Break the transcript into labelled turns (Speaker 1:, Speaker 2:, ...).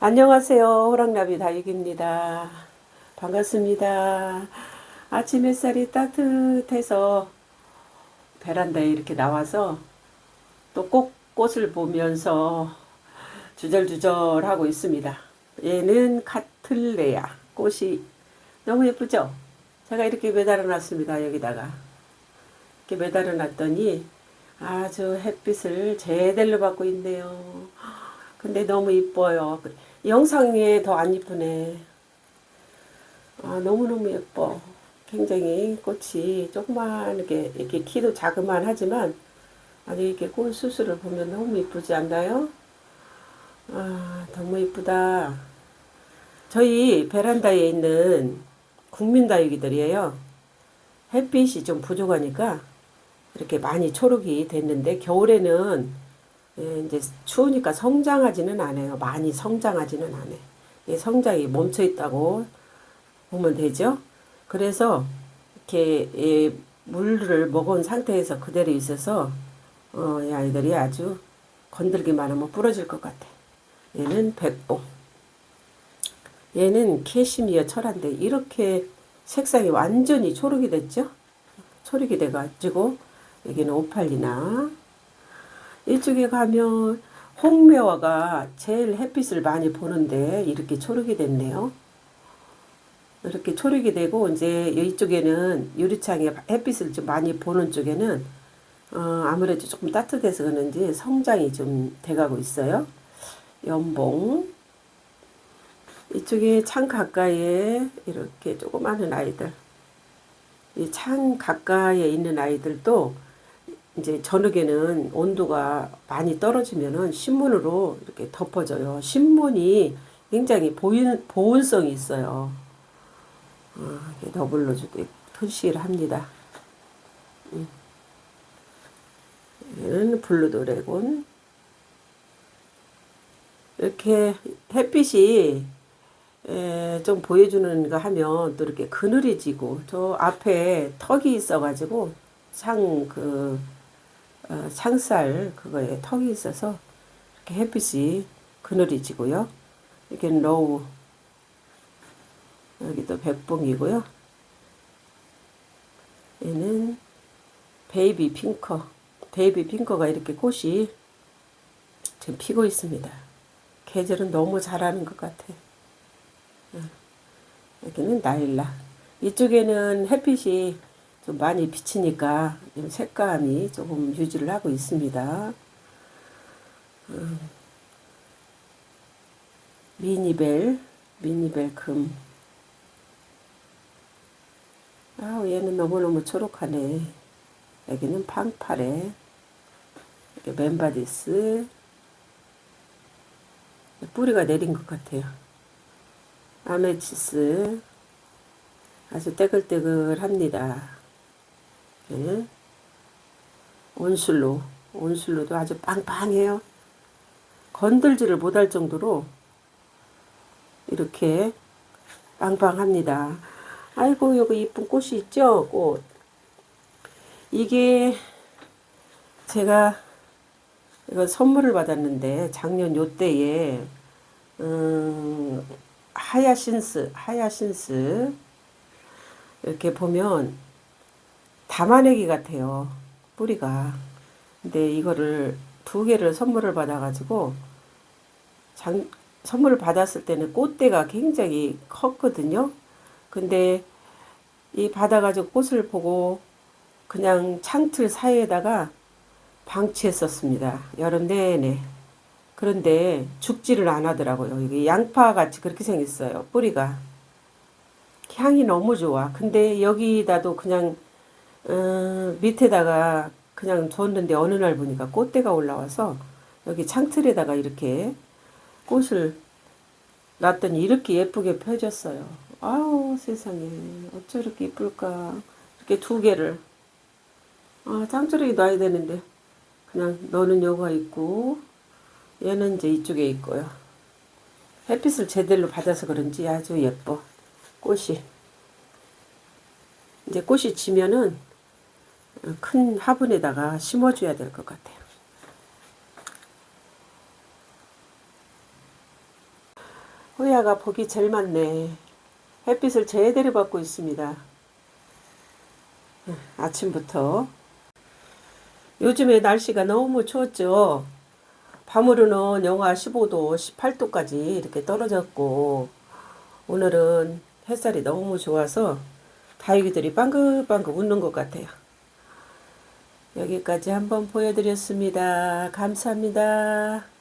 Speaker 1: 안녕하세요. 호랑나비 다육입니다. 반갑습니다. 아침 햇살이 따뜻해서 베란다에 이렇게 나와서 또꼭 꽃을 보면서 주절주절 하고 있습니다. 얘는 카틀레야. 꽃이 너무 예쁘죠? 제가 이렇게 매달아 놨습니다. 여기다가. 이렇게 매달아 놨더니 아주 햇빛을 제대로 받고 있네요. 근데 너무 이뻐요. 영상에 더 안 이쁘네. 아, 너무너무 예뻐. 굉장히 꽃이 조그만하게, 이렇게 키도 자그만 하지만, 아주 이렇게 꽃 수술을 보면 너무 이쁘지 않나요? 아, 너무 이쁘다. 저희 베란다에 있는 국민다육이들이에요. 햇빛이 좀 부족하니까 이렇게 많이 초록이 됐는데, 겨울에는 예, 이제 추우니까 성장하지는 않아요. 많이 성장하지는 않아요. 예, 성장이 멈춰 있다고 보면 되죠. 그래서 이렇게 예, 물을 먹은 상태에서 그대로 있어서 어, 이 아이들이 아주 건들기만 하면 부러질 것 같아. 얘는 백봉. 얘는 캐시미어 철화인데 이렇게 색상이 완전히 초록이 됐죠. 초록이 돼가지고 여기는 오팔리나 이쪽에 가면 홍매화가 제일 햇빛을 많이 보는데 이렇게 초록이 됐네요. 이렇게 초록이 되고 이제 이쪽에는 유리창에 햇빛을 좀 많이 보는 쪽에는 어, 아무래도 조금 따뜻해서 그런지 성장이 좀 돼가고 있어요. 연봉 이쪽에 창 가까이에 이렇게 조그마한 아이들 이 창 가까이에 있는 아이들도 이제 저녁에는 온도가 많이 떨어지면은 신문으로 이렇게 덮어져요. 신문이 굉장히 보인, 보온성이 있어요. 어, 더블로즈도吞시를 합니다. 음. 얘는 블루 드래곤. 이렇게 햇빛이 에, 좀 보여주는 거 하면 또 이렇게 그늘해지고 저 앞에 턱이 있어가지고 상그 어, 창살 그거에 턱이 있어서 이렇게 햇빛이 그늘이 지고요. 이게 로우 여기도 백봉이고요. 얘는 베이비 핑커 베이비 핑커가 이렇게 꽃이 지금 피고 있습니다. 계절은 너무 잘하는 것 같아. 어, 여기는 나일라. 이쪽에는 햇빛이 좀 많이 비치니까 색감이 조금 유지를 하고 있습니다. 음, 미니벨, 미니벨 금. 아, 얘는 너무너무 초록하네. 여기는 팡파레. 멤바디스. 뿌리가 내린 것 같아요. 아메치스. 아주 떼글떼글합니다. 예. 온슬로 온슬로도 아주 빵빵해요. 건들지를 못할 정도로 이렇게 빵빵합니다. 아이고 여기 이쁜 꽃이 있죠? 꽃. 이게 제가 이거 선물을 받았는데 작년 요때에 음, 하야신스 하야신스 이렇게 보면 담아내기 같아요. 뿌리가. 근데 이거를 두 개를 선물을 받아가지고 장, 선물을 받았을 때는 꽃대가 굉장히 컸거든요. 근데 이 받아가지고 꽃을 보고 그냥 창틀 사이에다가 방치했었습니다. 여름 내내. 그런데 죽지를 안 하더라고요. 이게 양파 같이 그렇게 생겼어요. 뿌리가. 향이 너무 좋아. 근데 여기다도 그냥 어, 밑에다가 그냥 뒀는데 어느 날 보니까 꽃대가 올라와서 여기 창틀에다가 이렇게 꽃을 놨더니 이렇게 예쁘게 펴졌어요. 아우 세상에 어쩜 이렇게 이쁠까. 이렇게 두 개를 아 짱조르기 놔야 되는데 그냥 너는 여가 있고 얘는 이제 이쪽에 있고요. 햇빛을 제대로 받아서 그런지 아주 예뻐 꽃이 이제 꽃이 지면은 큰 화분에다가 심어줘야 될 것 같아요. 호야가 복이 제일 많네. 햇빛을 제대로 받고 있습니다. 아침부터. 요즘에 날씨가 너무 추웠죠. 밤으로는 영하 15도, 18도까지 이렇게 떨어졌고, 오늘은 햇살이 너무 좋아서 다육이들이 빵긋빵긋 웃는 것 같아요. 여기까지 한번 보여드렸습니다. 감사합니다.